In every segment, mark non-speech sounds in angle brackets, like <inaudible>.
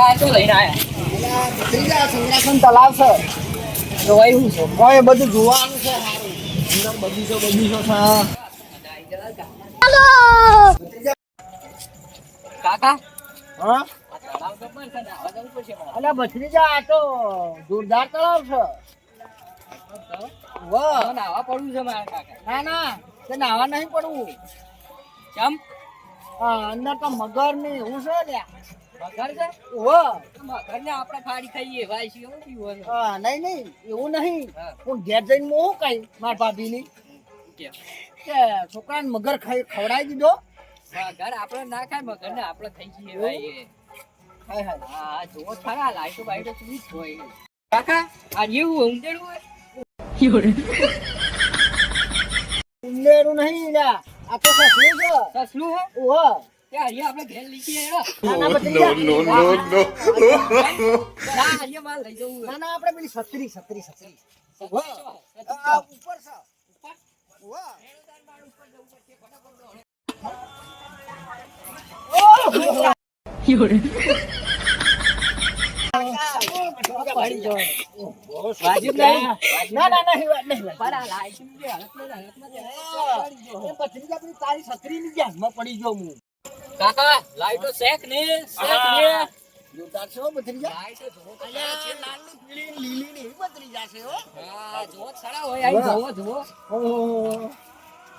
કાકા? તો લઈને આયા ત્રીજા તલાવ છે જોવાય હું છે કોઈ બધું જોવાનું છે સારું બગીચો બગીચો છે કાકા હા ભત્રીજા આ તો જોરદાર તળાવ છે નાવા પડવું છે મારા કાકા. ના ના તે નાવા નહીં પડવું કેમ અંદર તો મગર ને એવું છે લ્યા. મગર છે? વાહ મગર ને આપણે ફાડી ખાઈએ ભાઈ શું એવું હા નહીં નહીં એવું નહીં. હા. ઘેર જઈને હું કઈ માર ભાભીની? કે? છોકરાને મગર ખવડાવી દીધો. મગર આપણે ના ખાય મગર ને આપણે ખાઈ જઈએ ભાઈ એ. હાય હાય. હા જોવો જ ખરા લાઈટો બાઈટો કેવી જ હોય. કાકા? આ જેવું ઊંધેડું હોય? ઉંદેરું નહીં આ તો સસલું છે. સસલું હે? ઓહો આપણે ઘેર લઈ જવું ના ના આપણે પેલી છત્રી છત્રી છત્રી. ઉપર પડી ગયો. પડી ગયો હું. કાકા લાઈટો શેક ને ને. જોરદાર છે લાઈટો અલ્યા, પીળી લીલી ને એવી જાશે હો. હા જોવો તો હોય આઈ જોવો જોવો. ઓહો.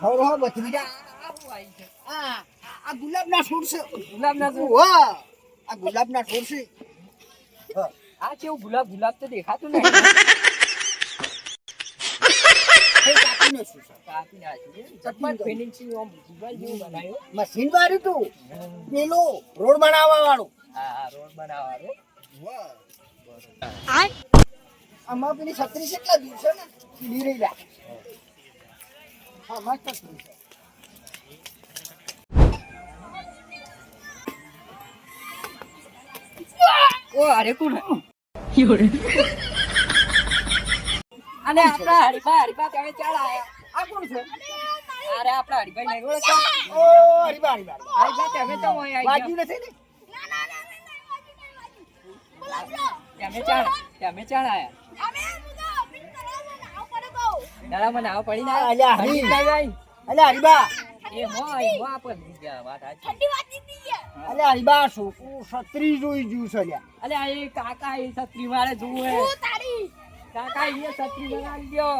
હો ભત્રીજા આ શું આઈ છે? આ આ ગુલાબના છોડ છે. ગુલાબના જો વાહ આ ગુલાબના છોડ છે. હા. આ કેવું ગુલાબ ગુલાબ તો દેખાતું <laughs> નહીં એ કાપીને શું છે? કાપી નાખ્યું ચટપટ ફિનિશિંગ આમ જીવન જેવું બનાવ્યું. મશીન વાળ્યું તું પેલું રોડ બનાવવા વાળું હા હા રોડ બનાવવાનો આમાં પેલી છત્રી કેટલા દિવસે ને? પીડી રહી લા. હા મસ્ત છત્રી છે. ઓ અરે કોણ? અને આપણા હરીફા હરીફા ત્યાં ચાલ આયા. આ કોણ છે? અરે આપણા હરીફાઈ નહીં ઓળખતા. ઓ હરીબા હરીબા. હરીફા. તમે તો હોય આવી વાગ્યું નથી ને? તમે ચાલ તમે ચાલ આયા. દાડા મને આવો પડી ના. અલ્યા, હરી. ભાઈ હરીબા એ હો આપણ ગયા વાત સાચી. અલે હરીબા છોકરું છત્રી જોઈ જ્યું છે અલે કાકા એ છત્રી મારે જોવે. કાકા એ સત્રી બનાવી દ્યો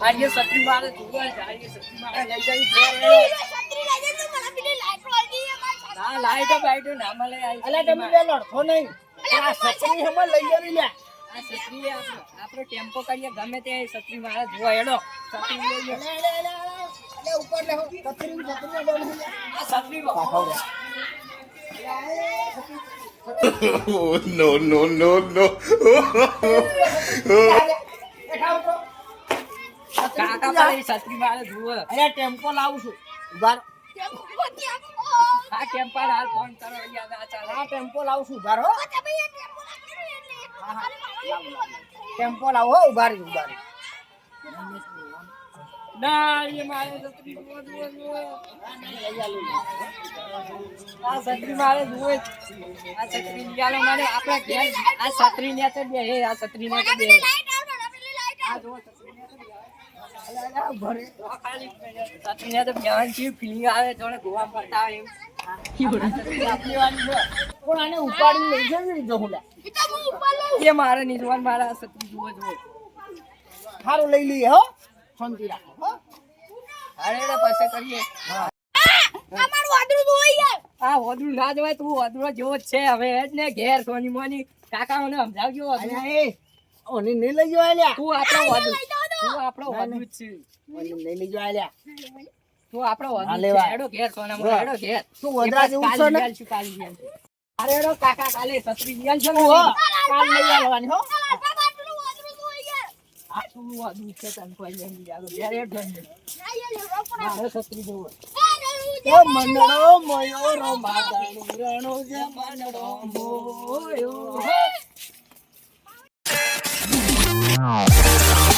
આ એ મારે જોવે લઈ જઈ. ના લાઈટો બાઈટો ના મળે અલે તમે બે લડશો નહીં. આ છત્રી હમણાં લઈ જવી લ્યા આ છત્રી આપણો આપણો ટેમ્પો કરીએ ગમે તે સત્રી મારે જોવા. એડો સત્રી લઈ લો. ઉપર લે, ડોલ <laughs> no, no, no, no. કાકા મારી છત્રી મારે જુઓ અરે ટેમ્પો લાવું છું. ઊભા હા ટેમ્પો હાલ ફોન કરો ચાલે. હા ટેમ્પો લાવું છું. ઊભા ટેમ્પો લાવો હો ઊભા રહી ઊભા રહી. મારે છત્રી આ છત્રી મારે જોવે આ છત્રી નિકાલો મારે આપણે ઘેર આ છત્રી તો બે આ છત્રી બે. આ તો બેવાની જેવી આવે જોડે ગોવા ફરતા આવે ઉપાડીને લઈ હું એ મારે નિજવાન મારા છત્રી જોવે જોવે સારું લઈ લઈએ, હો. શાંતિ રાખો હો. અરે પાસે કરીએ. આ ઓદરું ના જવાય તું ઓદરો જેવો જ છે હવે જ ને ઘેર સોની મોની. કાકા મને સમજાવજો. એ ઓને નહીં લઈ જવાય લ્યા તું આપણો ઓદરું તું. આપણો ઓદરું જ છે. ઓને નહીં લઈ જવાય લ્યા તું આપણો ઓદરું છે. એડો ઘેર સોના મોના એડો ઘેર. તું ઓદરા જેવું છો ને? કાલે કાકા કાલે છત્રી લિયાલ છે ને તું હો. કાલ લઈ આવવાની હો. મનડો મોયો રણો જે મનડો. Oh.